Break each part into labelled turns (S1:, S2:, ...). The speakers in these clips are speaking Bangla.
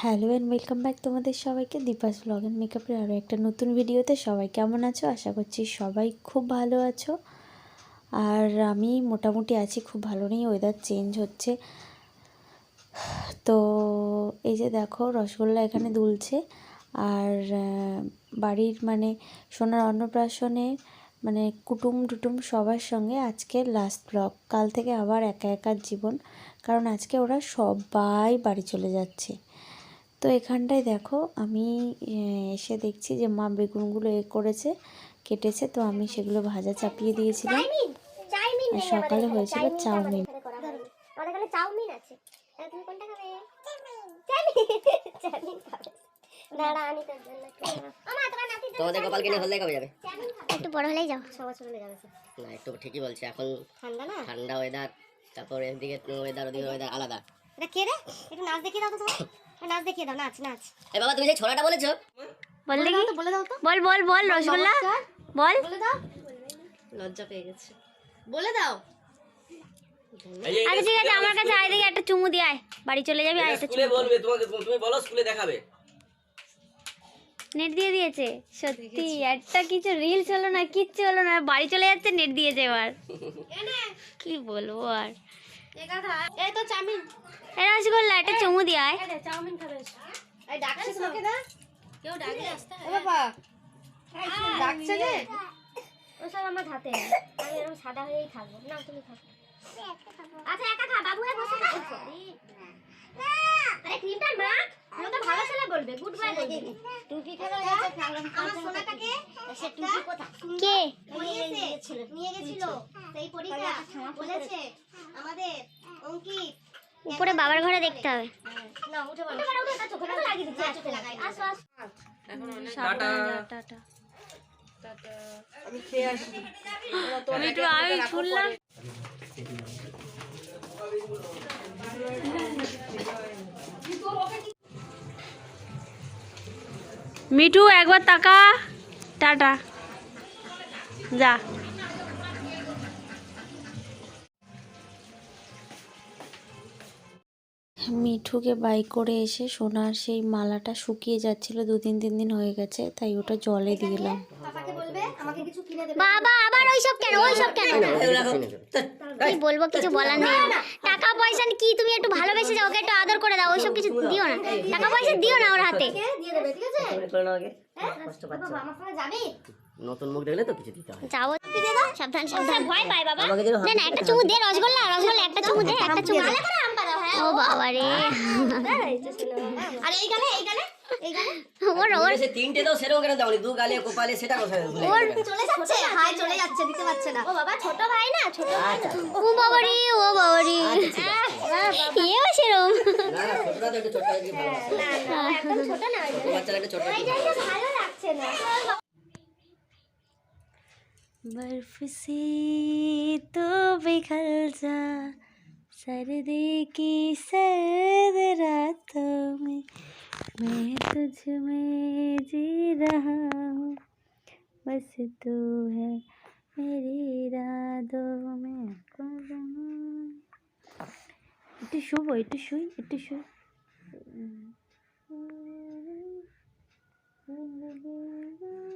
S1: হ্যালো অ্যান্ড ওয়েলকাম ব্যাক তোমাদের সবাইকে দীপাস ব্লগ অ্যান্ড মেকআপের আরও একটা নতুন ভিডিওতে সবাই কেমন আছো? আশা করছি সবাই খুব ভালো আছো। আর আমি মোটামুটি আছি, খুব ভালো নেই ওয়েদার চেঞ্জ হচ্ছে। তো এই যে দেখো, রসগোল্লা এখানে দুলছে। আর বাড়ির মানে সোনার অন্নপ্রাশনে মানে কুটুম টুটুম সবার সঙ্গে আজকে লাস্ট ব্লগ কাল থেকে আবার একা একার জীবন। কারণ আজকে ওরা সবাই বাড়ি চলে যাচ্ছে। তো এখানটায় দেখো আমি এসে দেখছি যে মা বেগুনগুলো এ করেছে কেটেছে তো আমি সেগুলো ভাজা চাপিয়ে দিয়েছিলাম। সকালে হয়েছিল চাউমিন।
S2: চাউমিন। আছে। তুমি কোনটা খাবে? চাউমিন। খাবে দাঁড়া আনি তোর জন্য মামা তোমার নাতির জন্য
S3: তোমাদের কপাল কিনে হলদে কবে যাবে?
S2: একটু বড় হলেই যাও। ছ বছর যাবে
S3: না একটু ঠিকই বলছে এখন
S2: ঠান্ডা না?
S3: ঠান্ডা ওয়েদার তারপর এদিকে ওয়েদার ওদিকে ওয়েদার আলাদা।
S2: এটা কে রে? একটু নাচ দেখিয়ে দাও তো তোমার নাচ দেখিয়ে দাও নাচ নাচ।
S3: এ বাবা তুমি যে ছড়াটা বলেছ?
S1: বল
S2: তো বলে দাও তো।
S1: বল বল বল রসগোল্লা। বল।
S2: বলে দাও।
S3: লজ্জা পেয়ে গেছে।
S2: বলে দাও।
S1: আচ্ছা ঠিক আছে আমার কাছে আয় দেখি একটা চুমু দিয়ে আয়। বাড়ি চলে যাবি আয় একটা
S4: স্কুলে বলবে তোমাকে তুমি বলো স্কুলে দেখাবে।
S1: নেট দিয়ে দিয়েছে সত্যি একটা কিছু রিলস হলো না কিচ্ছু হলো না বাড়ি চলে যাচ্ছে নেট দিয়েছে এবার। কি বলব আর?
S2: এই তো চাউমিন।
S1: এ রসগোল্লা একটা চুমু দিয়ে আয়।
S2: চাউমিন খাবে এই ডাকছিস ওকে না? কেউ ডাকলে আসতে হয় বাবা। ডাকছে রে ওসব আমার হাতে আমি এরকম সাদা হয়েই থাকব না তুমি খাও। আচ্ছা একা খা বাবু বসে খা আরে ক্রিমটা মাখ আমি তো ভালো ছেলে বলবে গুড বাই বলবে। টুপি আমার সোনাটাকে? সে টুপি কোথায়?
S1: কে?
S2: নিয়ে গেছিল নিয়ে গেছিল। সেই পরীক্ষা বলেছে আমাদের অঙ্কিত।
S1: উপরে বাবার ঘরে দেখতে হবে।
S4: আমি
S1: শুনলাম। মিঠু একবার তাকা। টাটা। যা। মিঠুকে বাই করে এসে সোনার সেই মালাটা শুকিয়ে যাচ্ছিল দু তিন তিন দিন হয়ে গেছে তাই ওটা জলে দিলাম।
S2: পাপাকে বলবে আমাকে কিছু কিনে দেবে।
S1: বাবা আবার ওইসব কেন? ওইসব কেন? কি বলব কিছু বলার নেই। টাকা পয়সা কি তুমি একটু ভালোবেসে যাও ওকে একটু আদর করে দাও ওইসব কিছু দিও না। টাকা পয়সা দিও না ওর হাতে।
S2: দিয়ে দেবে ঠিক আছে? হ্যাঁ?
S3: কষ্ট পাচ্ছে।
S2: বাবা আমার সঙ্গে যাবি?
S3: নতুন মুখ দেখলে তো কিছু দিতে হয়।
S1: যাও সাবধান সাবধান। ভয় পায় বাবা। না না একটা চুমু দে রসগোল্লা রসগোল্লা একটা চুমু দে একটা চুমু দে।
S2: হ্যাঁ
S1: ও বাবা রে
S2: আর এই গালে এই গালে
S1: ওর ওর।
S3: সে তিনটে দাও সেরকম কেন দাওনি দু গালে কোপালে সেটা কোথায় ভুলে
S2: চলে যাচ্ছে হাই চলে যাচ্ছে দিতে পারছে না। ও বাবা ছোট ভাই না ছোট
S3: আচ্ছা
S1: ও বাবা রে ও বাবা। রে এও সেরম।
S3: না না ছোটটা তো একটু ছোট গিয়ে ভালো
S2: একদম ছোট না
S3: ছোট একটু ছোট
S2: ভালো লাগছে না।
S1: बर्फ़ से तो पिघल जा, सर्दी की सर्द रातों में मैं तुझ में जी रहा हूँ। बस तू है मेरी रातों में इतनी शो वो इतनी शो इतनी शो। Mm-hmm.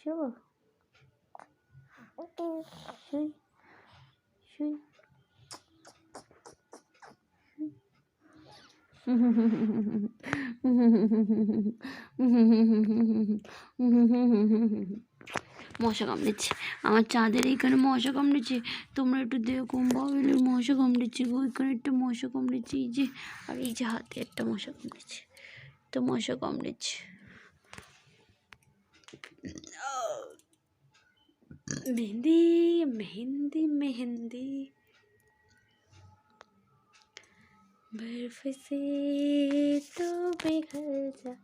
S1: शुभ শুই শুই মশা কামড়েছে। আমার চাঁদের এইখানে মশা কামড়েছে। তোমরা একটু দেখো বাবুলের মশা কামড়েছে ওইখানে একটা মশা কামড়েছে, এই যে, আর এই যে হাতে একটা মশা কামড়েছে। তো মশা কামড়েছে। मेहंदी मेहंदी मेहंदी। बर्फ़ से तो पिघल जा,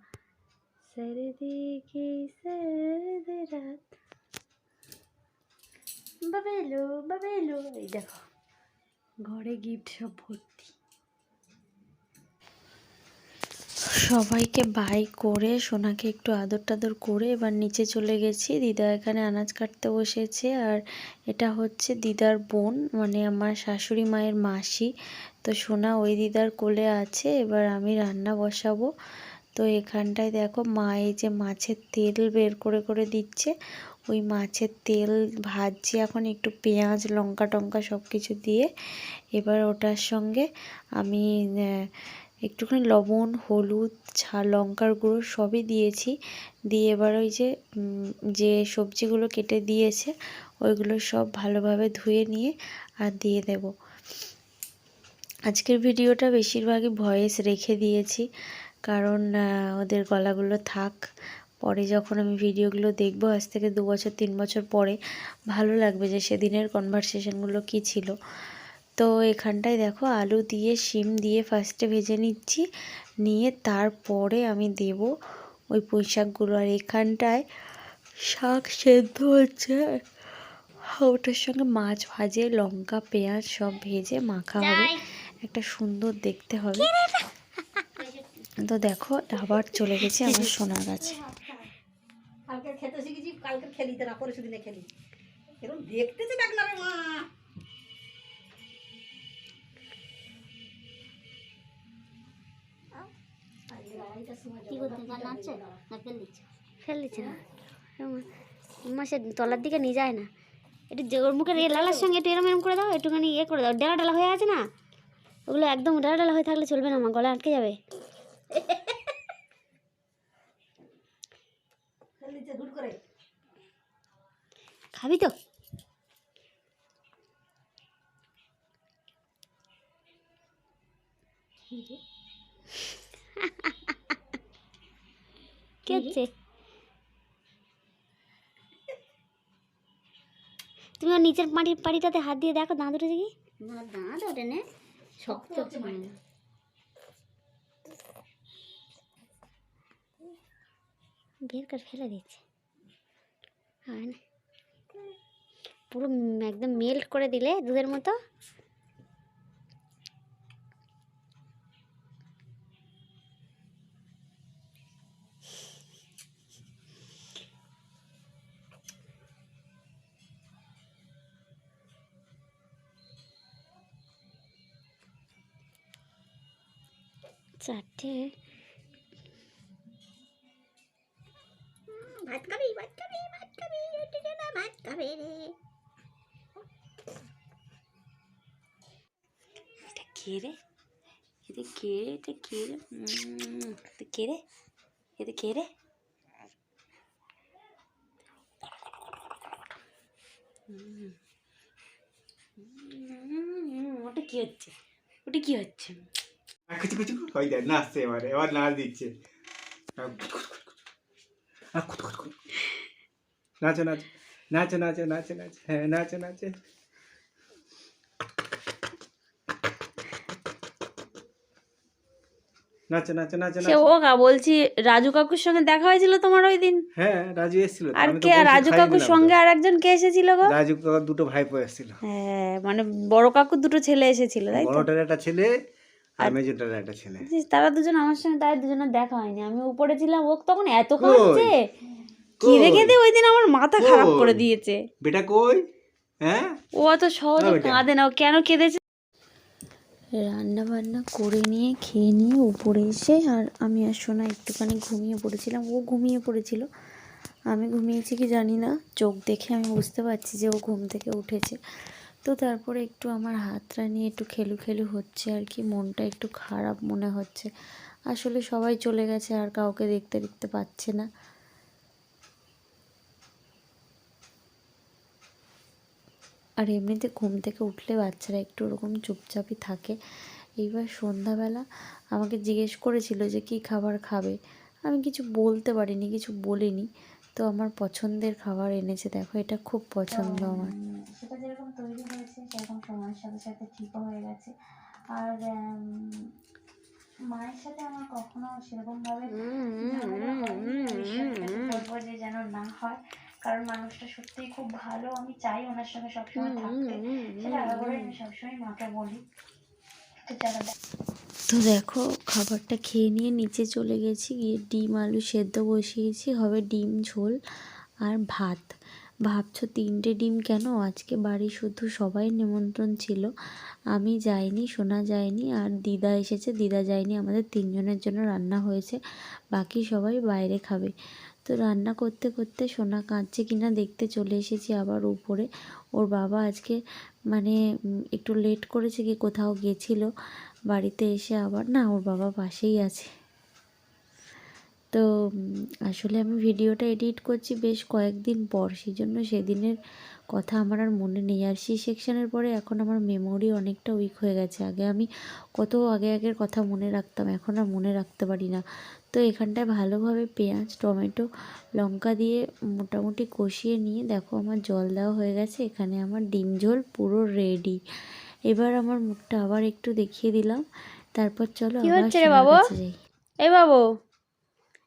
S1: सर्दी की सर्द रात। बबेलो बबेलो देखो, घोड़े गिफ्ट सब होती সবাইকে বাই করে, সোনাকে একটু আদর টাদর করে এবার নিচে চলে গেছি। দিদা এখানে আনাজ কাটতে বসেছে আর এটা হচ্ছে দিদার বোন মানে আমার শাশুড়ি মায়ের মাসি। তো সোনা ওই দিদার কোলে আছে, এবার আমি রান্না বসাবো। তো এখানটায় দেখো মা এই যে মাছের তেল বের করে করে দিচ্ছে। ওই মাছের তেল ভাজছি এখন একটু পেঁয়াজ লঙ্কা টঙ্কা সব কিছু দিয়ে। এবার ওটার সঙ্গে আমি একটুখানি লবণ, হলুদ, ছা লঙ্কার গুঁড়ো সবই দিয়েছি। দিয়ে এবার ওই যে যে সবজিগুলো কেটে দিয়েছে, ওইগুলো সব ভালোভাবে ধুয়ে নিয়ে আর দিয়ে দেব। আজকের ভিডিওটা বেশিরভাগই ভয়েস রেখে দিয়েছি, কারণ ওদের গলাগুলো থাক। পরে যখন আমি ভিডিওগুলো দেখব, আজ থেকে দু বছর, তিন বছর পরে, ভালো লাগবে যে সেদিনের কনভারসেশনগুলো কী ছিল। তো এখানটায় দেখো আলু দিয়ে শিম দিয়ে ফার্স্টে ভেজে নিচ্ছি। নিয়ে তারপরে আমি দেব ওই পুঁই শাকগুলো আর এখানটায় শাক সেদ্ধ হচ্ছে। ওটার সঙ্গে মাছ ভাজে লঙ্কা পেঁয়াজ সব ভেজে মাখা হবে। একটা সুন্দর দেখতে হবে। তো দেখো আবার চলে গেছে আমার সোনার কাছে
S3: কালকে খেতে শিখেছি কালকে খেলি তো না পরশু দিনে খেলি এরকম দেখতেছে মা।
S2: কি করতে নাচছে? না ফেল দিচ্ছে? ফেল দিচ্ছে না। মাসে তলার দিকে নিয়ে যায় না। একটু যে ওর মুখের লালার সঙ্গে একটু এরম এরম করে দাও একটুখানি ইয়ে করে দাও। ডালা ডালা হয়ে আছে না? ওগুলো একদম ডালা ডালা হয়ে থাকলে চলবে না আমার গলায় আটকে যাবে। খাবি তো। কে হচ্ছে? তুমি ওর নিচের পাটি পাটিটাতে হাত দিয়ে দেখো দাঁত উঠে দেখি না দাঁত ওঠে নে শক্ত বের করে ফেলে দিচ্ছে। হয় না পুরো একদম মেল্ট করে দিলে দুধের মতো। চারটে ভাত খাবি ভাত খাবি ভাত খাবি রুটি দে না ভাত খাবে রে
S1: এটা কে রে এটা কে রে এটা কে রে উম, এটা কে রে এটা কে রে উম। উম, ওটা কি হচ্ছে ওটা কি হচ্ছে
S5: আর কিছু কিছু হয়ে যায় নাচছে এবারে এবার নাচ দিচ্ছে আর খুত খুত খুত। নাচো নাচো নাচো নাচো নাচো নাচো হ্যাঁ নাচো নাচো নাচো নাচো নাচো
S1: সে ও গা বলছি রাজু কাকুর সঙ্গে দেখা হয়েছিল তোমার ওই দিন?
S5: হ্যাঁ রাজু এসেছিল
S1: আর কে রাজু কাকুর সঙ্গে আর একজন কে এসেছিল গো?
S5: রাজু কাকার দুটো ভাইপো এসেছিল।
S1: হ্যাঁ মানে বড় কাকুর দুটো ছেলে এসেছিল তাই
S5: বড়টার একটা ছেলে আর মেজোটার একটা ছেলে।
S1: তারা দুজন আমার সঙ্গে তাদের দুজনের দেখা হয়নি। আমি উপরে ছিলাম ও তখন এত? কাঁদছে।
S5: কই?
S1: খেতে ওই দিন আমার মাথা খারাপ করে দিয়েছে।
S5: বেটা কই? হ্যাঁ?
S1: ও অত সহজে কাঁদে না ও কেন কেঁদেছে? রান্না বান্না করে নিয়ে খেয়ে নিয়ে উপরে এসে আর আমি আর সোনা একটুখানি ঘুমিয়ে পড়েছিলাম। ও ঘুমিয়ে পড়েছিল। আমি ঘুমিয়েছি কি জানি না চোখ দেখে আমি বুঝতে পারছি যে ও ঘুম থেকে উঠেছে। তো তারপরে একটু আমার হাতটা নিয়ে একটু খেলু খেলু হচ্ছে আর কি। মনটা একটু খারাপ মনে হচ্ছে। আসলে সবাই চলে গেছে, আর কাউকে দেখতে দেখতে পাচ্ছে না। আর এমনিতে ঘুম থেকে উঠলে বাচ্চারা একটু ওরকম চুপচাপই থাকে। এইবার সন্ধ্যাবেলা আমাকে জিজ্ঞেস করেছিল যে, কী খাবার খাবে? আমি কিছু বলতে পারিনি, কিছু বলিনি। তো আমার পছন্দের খাবার এনেছে দেখো এটা খুব পছন্দ আমার। সেটা যেরকম তৈরি হয়েছে সেরকম সময়ের সাথে সাথে ঠিকও হয়ে গেছে। আর মায়ের সাথে আমার কখনো ঈশ্বরের কাছে বলব যে যেন না হয় কারণ মানুষটা সত্যিই খুব ভালো। আমি চাই ওনার সঙ্গে সবসময় থাকতে। সেটা আলাদা করে আমি সবসময় মাকে বলি। তো চলো দেখ- তো দেখো, খাবারটা খেয়ে নিয়ে নিচে চলে গেছি, গিয়ে ডিম, আলু সেদ্ধ বসিয়েছি, হবে ডিম, ঝোল আর ভাত। ভাবছ তিনটে ডিম কেন? আজকে বাড়ি শুধু সবাই নিমন্ত্রণ ছিল। আমি যাইনি, সোনা যায়নি আর দিদা এসেছে। দিদা যায়নি, আমাদের তিনজনের জন্য রান্না হয়েছে। বাকি সবাই বাইরে খাবে। তো রান্না করতে করতে সোনা কাঁদছে কিনা দেখতে চলে এসেছি আবার উপরে। ওর বাবা আজকে মানে একটু লেট করেছে কি কোথাও গেছিল। বাড়িতে এসে আবার, না, ওর বাবা পাশেই আছে। তো আসলে আমি ভিডিওটা এডিট করছি বেশ কয়েকদিন পর সেই জন্য সেদিনের কথা আমার আর মনে নেই। আর সি সেকশনের পরে এখন আমার মেমোরি অনেকটা উইক হয়ে গেছে। আগে আমি কত আগে আগের কথা মনে রাখতাম, এখন আর মনে রাখতে পারি না। তো এখানটায় ভালোভাবে পেঁয়াজ, টমেটো, লঙ্কা দিয়ে মোটামুটি কষিয়ে নিয়ে, দেখো, আমার জল দেওয়া হয়ে গেছে। এখানে আমার ডিম ঝোল পুরো রেডি এবার আমার মুখটা আবার একটু দেখিয়ে দিলাম। তারপর চলো
S6: কি হচ্ছে রে বাবু? এই বাবু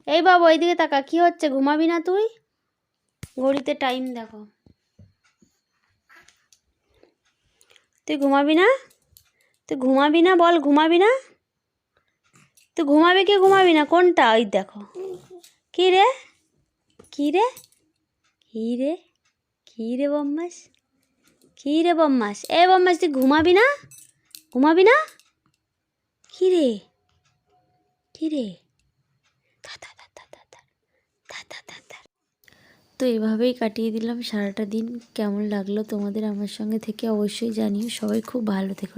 S6: এই বাবু এইদিকে তাকা কি হচ্ছে? ঘুমাবি না তুই? ঘড়িতে টাইম দেখো। তুই ঘুমাবি না? তুই ঘুমাবি না বল ঘুমাবি না? তুই ঘুমাবি কি ঘুমাবি না? কোনটা? ওই দেখো। কি রে? কি রে? কি রে? কি রে বম্মাস? কি রে বম্মাস এ বম্মাস তুই ঘুমাবি না? ঘুমাবি না? কি রে কি রে।
S1: তো এভাবেই কাটিয়ে দিলাম সারাটা দিন। কেমন লাগল তোমাদের আমার সঙ্গে থেকে অবশ্যই জানিও। সবাই খুব ভালো থেকো।